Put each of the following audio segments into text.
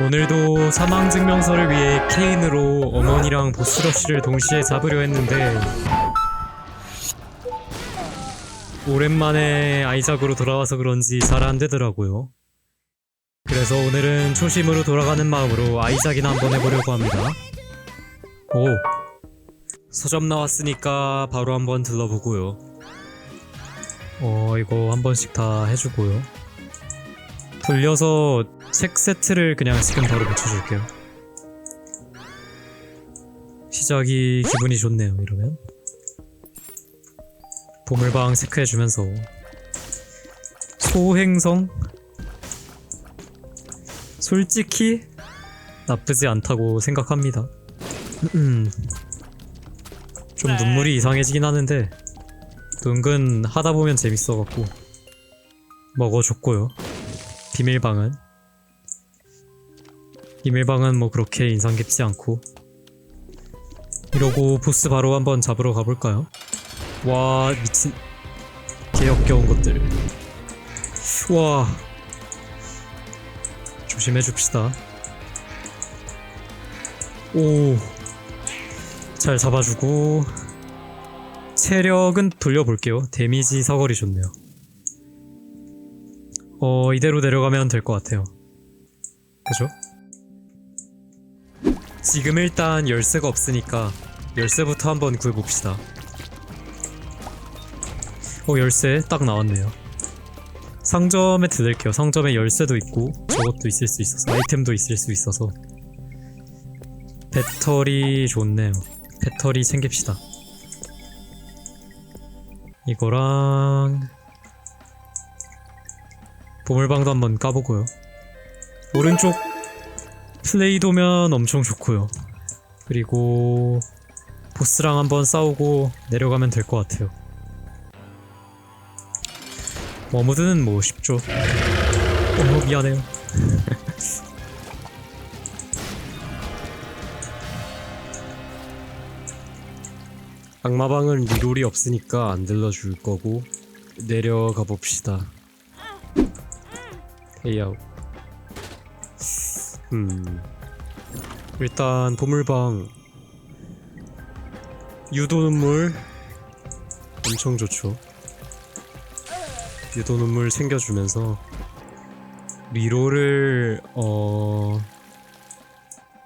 오늘도 사망 증명서를 위해 케인으로 어머니랑 보스러쉬를 동시에 잡으려 했는데 오랜만에 아이작으로 돌아와서 그런지 잘 안 되더라고요. 그래서 오늘은 초심으로 돌아가는 마음으로 아이작이나 한번 해보려고 합니다. 오 서점 나왔으니까 바로 한번 들러보고요. 어 이거 한 번씩 다 해주고요. 돌려서 책 세트를 그냥 지금 바로 붙여줄게요. 시작이 기분이 좋네요, 이러면. 보물방 체크해주면서. 소행성? 솔직히 나쁘지 않다고 생각합니다. 음. 좀 눈물이 이상해지긴 하는데, 또 은근 하다 보면 재밌어갖고, 먹어줬고요. 비밀방은? 비밀방은 뭐 그렇게 인상 깊지 않고. 이러고 보스 바로 한번 잡으러 가볼까요? 와 미친. 개역겨운 것들. 와. 조심해 줍시다. 오 잘 잡아주고. 체력은 돌려볼게요. 데미지 사거리 좋네요 어 이대로 내려가면 될 것 같아요. 그죠? 지금 일단 열쇠가 없으니까 열쇠부터 한번 구해봅시다. 어 열쇠 딱 나왔네요. 상점에 들릴게요. 상점에 열쇠도 있고 저것도 있을 수 있어서 아이템도 있을 수 있어서. 배터리 좋네요. 배터리 챙깁시다. 이거랑 보물방도 한번 까보고요. 오른쪽 플레이도면 엄청 좋고요. 그리고 보스랑 한번 싸우고 내려가면 될 것 같아요. 워무드는 뭐 쉽죠. 어 미안해요. 악마방은 리롤이 없으니까 안 들러줄 거고 내려가 봅시다. 페이아웃. 음. 일단 보물방 유도 눈물 엄청 좋죠. 유도 눈물 챙겨주면서 리로를 어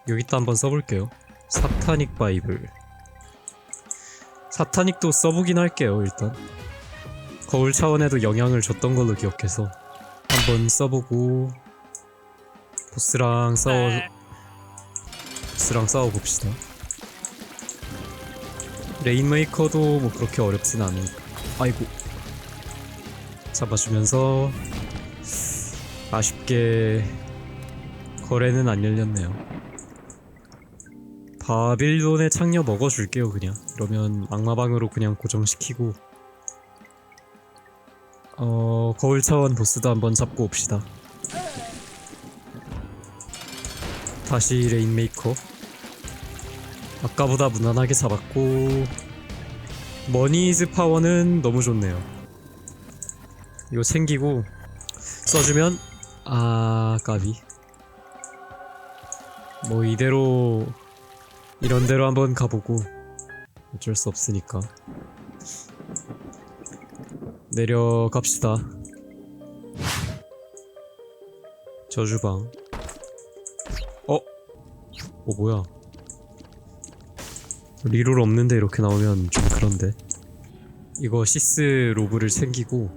여기다 한번 써볼게요. 사타닉 바이블. 사타닉도 써보긴 할게요. 일단 거울 차원에도 영향을 줬던 걸로 기억해서. 한번 써보고 보스랑 싸워 보스랑 싸워봅시다. 레인메이커도 뭐 그렇게 어렵진 않은 아이고. 잡아주면서 아쉽게 거래는 안 열렸네요. 바빌론의 창녀 먹어줄게요 그냥. 그러면 악마방으로 그냥 고정시키고 어 거울 차원 보스도 한번 잡고 옵시다. 다시 레인메이커. 아까보다 무난하게 잡았고 머니즈 파워는 너무 좋네요. 이거 챙기고 써주면 아 까비. 뭐 이대로 이런 대로 한번 가보고 어쩔 수 없으니까. 내려갑시다. 저주방. 어? 어 뭐야? 리롤 없는데 이렇게 나오면 좀 그런데. 이거 시스 로브를 챙기고.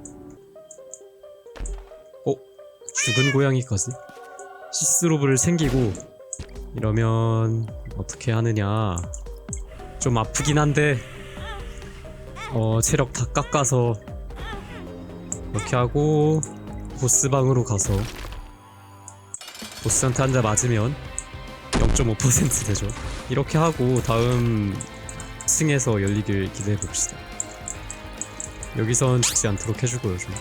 어? 죽은 고양이까지? 시스 로브를 챙기고. 이러면 어떻게 하느냐? 좀 아프긴 한데. 어 체력 다 깎아서 이렇게 하고 보스방으로 가서 보스한테 한 대 맞으면 0.5% 되죠. 이렇게 하고 다음 층에서 열리길 기대해 봅시다. 여기선 죽지 않도록 해주고요 좀.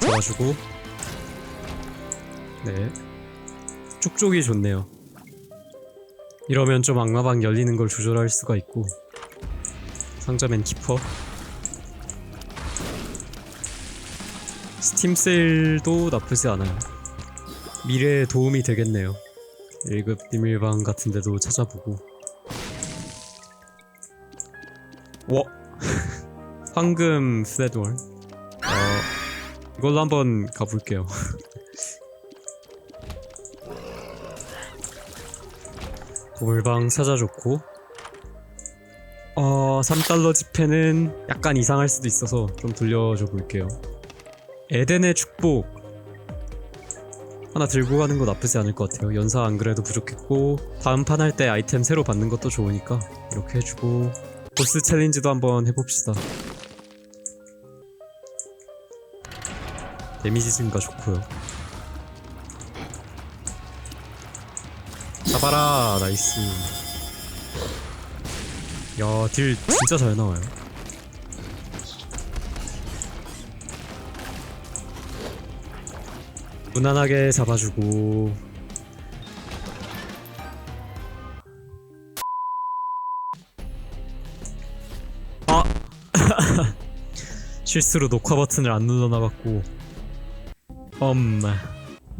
도와주고 네 쪽쪽이 좋네요. 이러면 좀 악마방 열리는 걸 조절할 수가 있고 상점엔 키퍼 스팀 세일도 나쁘지 않아요. 미래에 도움이 되겠네요. 1급 비밀방 같은 데도 찾아보고. 와! 황금 스레드월. 어, 이걸로 한번 가볼게요. 보물방 찾아줬고. 어, 3달러 지폐는 약간 이상할 수도 있어서 좀 돌려줘 볼게요. 에덴의 축복. 하나 들고 가는 거 나쁘지 않을 것 같아요. 연사 안 그래도 부족했고 다음 판 할 때 아이템 새로 받는 것도 좋으니까 이렇게 해주고 보스 챌린지도 한번 해봅시다. 데미지 증가 좋고요. 잡아라 나이스. 야 딜 진짜 잘 나와요. 무난하게 잡아주고. 아. 실수로 녹화 버튼을 안 눌러놔갖고. 음,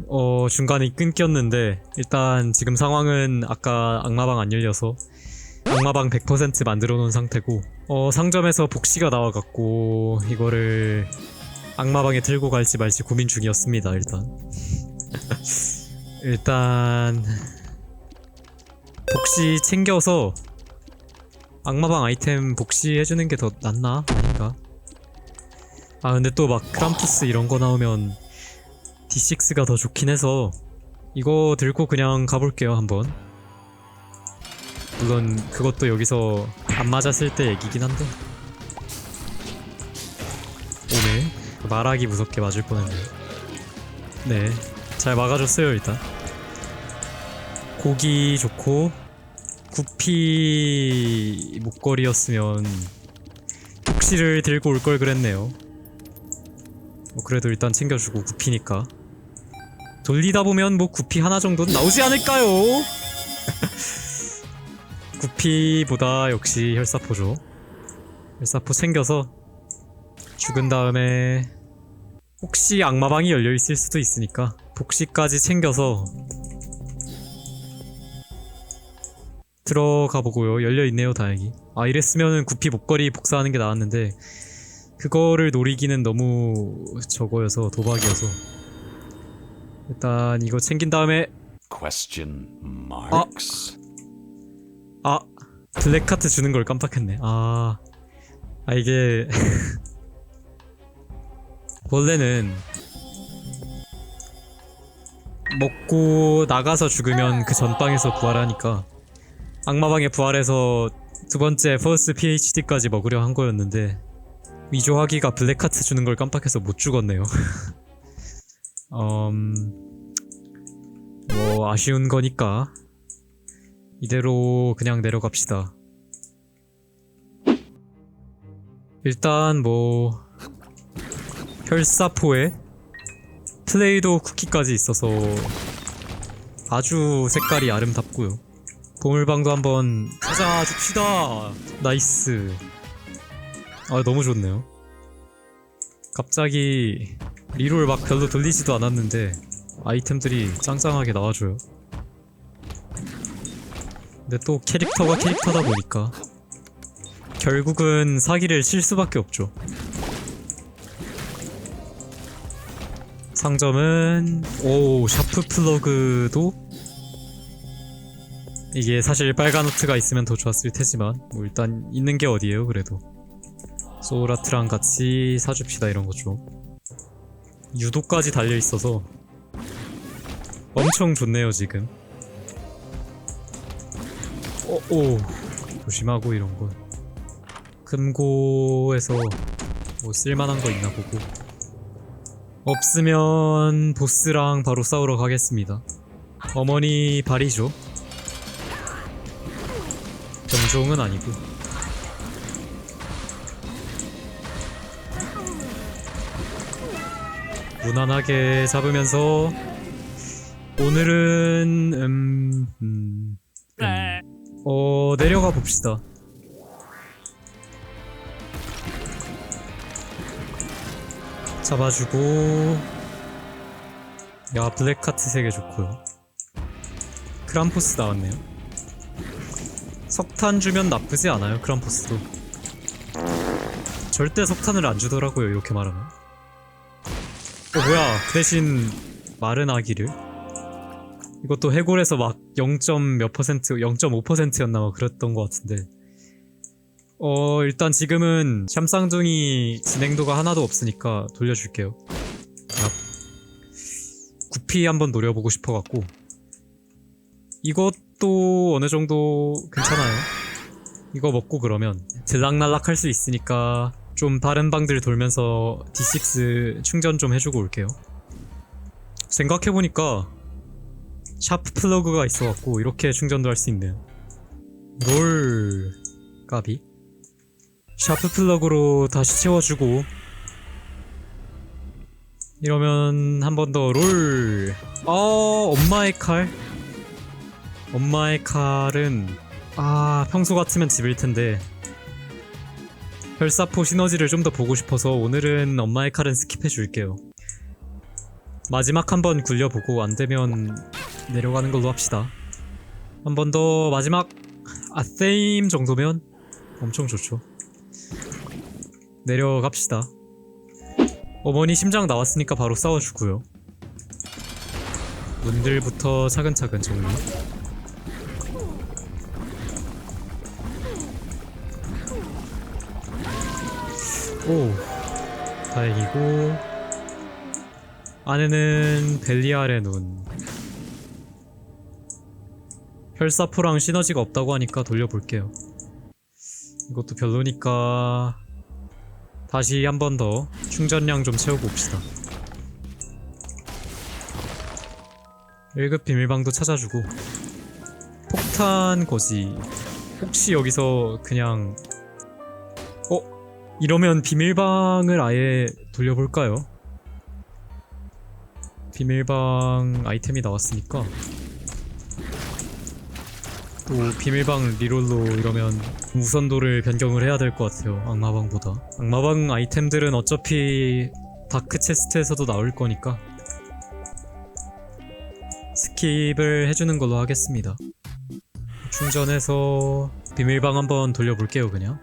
어 중간에 끊겼는데 일단 지금 상황은 아까 악마방 안 열려서 악마방 100% 만들어 놓은 상태고 어 상점에서 복시가 나와갖고 이거를 악마방에 들고 갈지 말지 고민 중이었습니다 일단 일단 복시 챙겨서 악마방 아이템 복시 해주는 게 더 낫나? 아닌가? 아 근데 또 막 크람푸스 이런 거 나오면 D6가 더 좋긴 해서 이거 들고 그냥 가볼게요 한번 물론 그것도 여기서 안 맞았을 때 얘기긴 한데 오네 말하기 무섭게 맞을 뻔했네요. 네, 잘 막아줬어요 일단. 고기 좋고 구피 목걸이였으면 혹시를 들고 올 걸 그랬네요. 뭐 그래도 일단 챙겨주고 구피니까 돌리다 보면 뭐 구피 하나 정도는 나오지 않을까요? 구피보다 역시 혈사포죠. 혈사포 챙겨서 죽은 다음에 혹시 악마방이 열려 있을 수도 있으니까 복시까지 챙겨서 들어가 보고요. 열려 있네요, 다행히. 아 이랬으면은 구피 목걸이 복사하는 게 나았는데 그거를 노리기는 너무 저거여서 도박이어서 일단 이거 챙긴 다음에 marks? 아 블랙카트 주는 걸 깜빡했네. 아, 아 이게 원래는 먹고 나가서 죽으면 그 전방에서 부활하니까 악마방에 부활해서 두 번째 퍼스트 PHD까지 먹으려 한 거였는데 위조하기가 블랙카트 주는 걸 깜빡해서 못 죽었네요. 음, 뭐 아쉬운 거니까 이대로 그냥 내려갑시다. 일단 뭐 혈사포에 플레이도 쿠키까지 있어서 아주 색깔이 아름답고요. 보물방도 한번 찾아줍시다. 나이스. 아 너무 좋네요. 갑자기 리롤 막 별로 돌리지도 않았는데 아이템들이 짱짱하게 나와줘요. 근데 또 캐릭터가 캐릭터다 보니까 결국은 사기를 칠 수밖에 없죠. 상점은 오 샤프 플러그도 이게 사실 빨간 노트가 있으면 더 좋았을 테지만 뭐 일단 있는 게 어디예요 그래도 소라트랑 같이 사줍시다 이런 거죠. 유도까지 달려 있어서 엄청 좋네요 지금. 어, 오 조심하고 이런 거. 금고에서 뭐 쓸만한 거 있나 보고. 없으면 보스랑 바로 싸우러 가겠습니다. 어머니 발이죠. 경종은 아니고. 무난하게 잡으면서 오늘은 음, 음, 음. 어 내려가 봅시다. 잡아주고. 야 블랙카트 3개 좋고요. 크람포스 나왔네요. 석탄 주면 나쁘지 않아요 크람포스도. 절대 석탄을 안 주더라고요 이렇게 말하면. 어 뭐야 그 대신 마른 아기를 이것도 해골에서 막 0. 몇 퍼센트 0.5%였나 막 그랬던 것 같은데. 어 일단 지금은 샴쌍둥이 진행도가 하나도 없으니까 돌려줄게요. 아, 구피 한번 노려보고 싶어갖고. 이것도 어느 정도 괜찮아요. 이거 먹고 그러면. 들락날락 할 수 있으니까 좀 다른 방들 돌면서 D6 충전 좀 해주고 올게요. 생각해보니까 샤프 플러그가 있어갖고 이렇게 충전도 할 수 있네요 롤 까비 샤프 플러그로 다시 채워주고 이러면 한 번 더 롤. 어, 엄마의 칼. 엄마의 칼은 아 평소 같으면 집일 텐데 혈사포 시너지를 좀 더 보고 싶어서 오늘은 엄마의 칼은 스킵해 줄게요. 마지막 한 번 굴려보고 안 되면 내려가는 걸로 합시다. 한 번 더 마지막 아세임 정도면 엄청 좋죠. 내려갑시다. 어머니 심장 나왔으니까 바로 싸워주고요. 문들부터 차근차근 정리. 오, 다행이고 안에는 벨리알의 눈. 혈사포랑 시너지가 없다고 하니까 돌려볼게요. 이것도 별로니까 다시 한 번 더 충전량 좀 채우고 옵시다. 1급 비밀방도 찾아주고 폭탄 거지 혹시 여기서 그냥 어? 이러면 비밀방을 아예 돌려볼까요? 비밀방 아이템이 나왔으니까 또 비밀방 리롤로 이러면 우선도를 변경을 해야 될 것 같아요 악마방보다. 악마방 아이템들은 어차피 다크 체스트에서도 나올 거니까 스킵을 해주는 걸로 하겠습니다. 충전해서 비밀방 한번 돌려볼게요 그냥.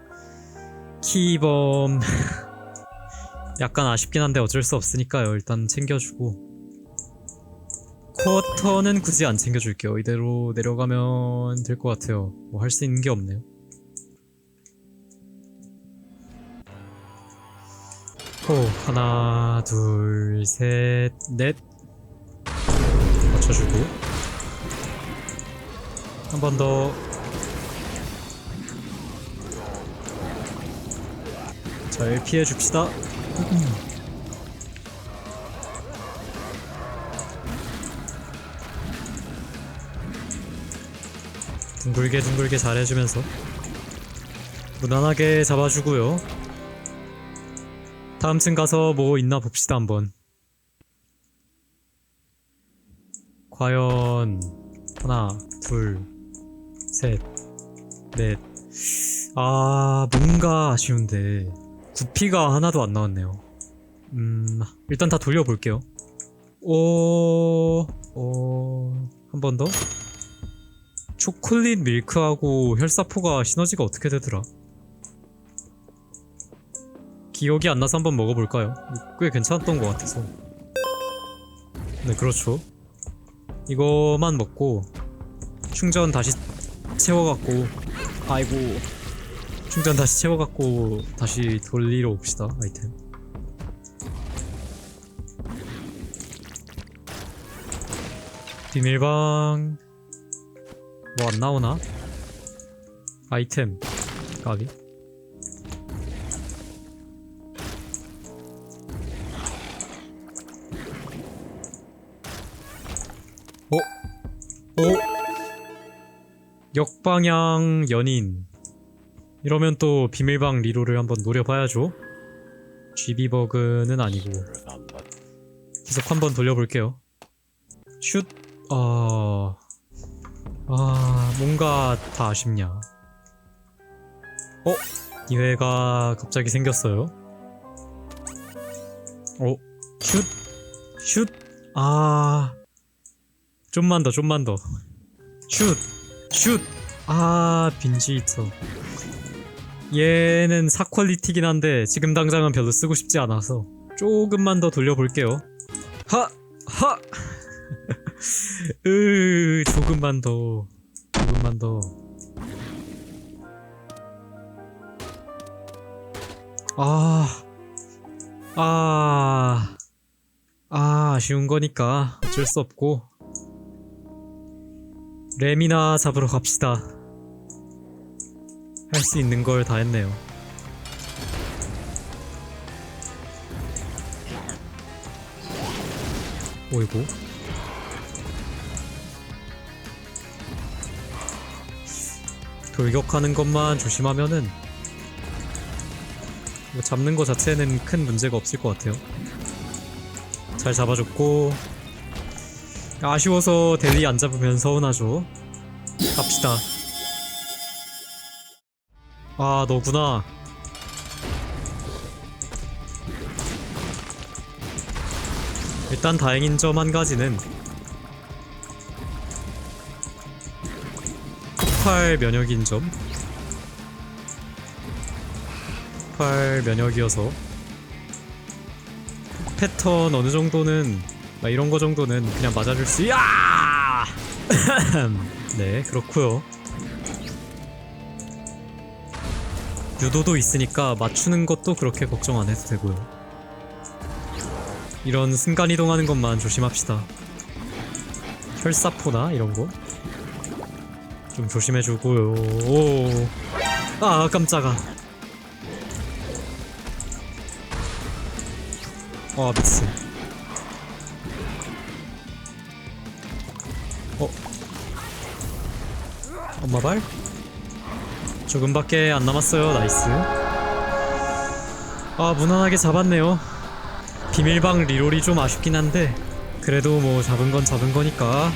키범. 약간 아쉽긴 한데 어쩔 수 없으니까요 일단 챙겨주고 쿼터는 굳이 안 챙겨줄게요. 이대로 내려가면 될 것 같아요. 뭐 할 수 있는 게 없네요. 호 하나 둘 셋 넷. 맞춰주고. 한 번 더. 잘 피해 줍시다 둥글게 둥글게 잘 해주면서 무난하게 잡아주고요. 다음 층 가서 뭐 있나 봅시다 한번. 과연 하나 둘셋넷아 뭔가 아쉬운데 구피가 하나도 안 나왔네요. 음 일단 다 돌려볼게요. 오... 오... 한 번 더? 초콜릿 밀크하고 혈사포가 시너지가 어떻게 되더라? 기억이 안 나서 한번 먹어볼까요? 꽤 괜찮았던 것 같아서 네 그렇죠 이거만 먹고 충전 다시 채워갖고 아이고 충전 다시 채워갖고 다시 돌리러 옵시다 아이템 비밀방 뭐 안 나오나? 아이템. 가기 어? 어? 역방향 연인. 이러면 또 비밀방 리로를 한번 노려봐야죠. GB버그는 아니고. 계속 한번 돌려볼게요. 슛. 아... 아... 뭔가 다 아쉽냐 어? 기회가 갑자기 생겼어요 어, 슛, 슛. 아, 좀만 더, 좀만 더. 슛, 슛. 아, 빈지 있어. 얘는 4퀄리티긴 한데 지금 당장은 별로 쓰고 싶지 않아서 조금만 더 돌려볼게요. 하, 하. 으, 조금만 더, 조금만 더. 아, 아, 아, 아쉬운 거니까 어쩔 수 없고. 램이나 잡으러 갑시다. 할 수 있는 걸 다 했네요. 오이고. 돌격하는 것만 조심하면은 뭐 잡는 거 자체는 큰 문제가 없을 것 같아요. 잘 잡아줬고 아쉬워서 델리 안 잡으면 서운하죠. 갑시다. 아 너구나. 일단 다행인 점 한 가지는 폭발 면역인 점. 폭발 면역이어서 패턴 어느 정도는 막 이런 거 정도는 그냥 맞아줄 수. 야! 네 그렇고요. 유도도 있으니까 맞추는 것도 그렇게 걱정 안 해도 되고요. 이런 순간 이동하는 것만 조심합시다. 혈사포나 이런 거. 좀 조심해 주고요. 오. 아 깜짝아. 아 미스. 어. 엄마 발? 조금밖에 안 남았어요. 나이스. 아 무난하게 잡았네요. 비밀방 리롤이 좀 아쉽긴 한데 그래도 뭐 잡은 건 잡은 거니까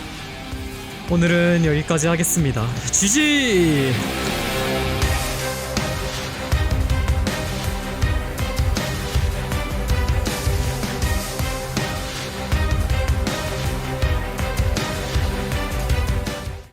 오늘은 여기까지 하겠습니다. GG!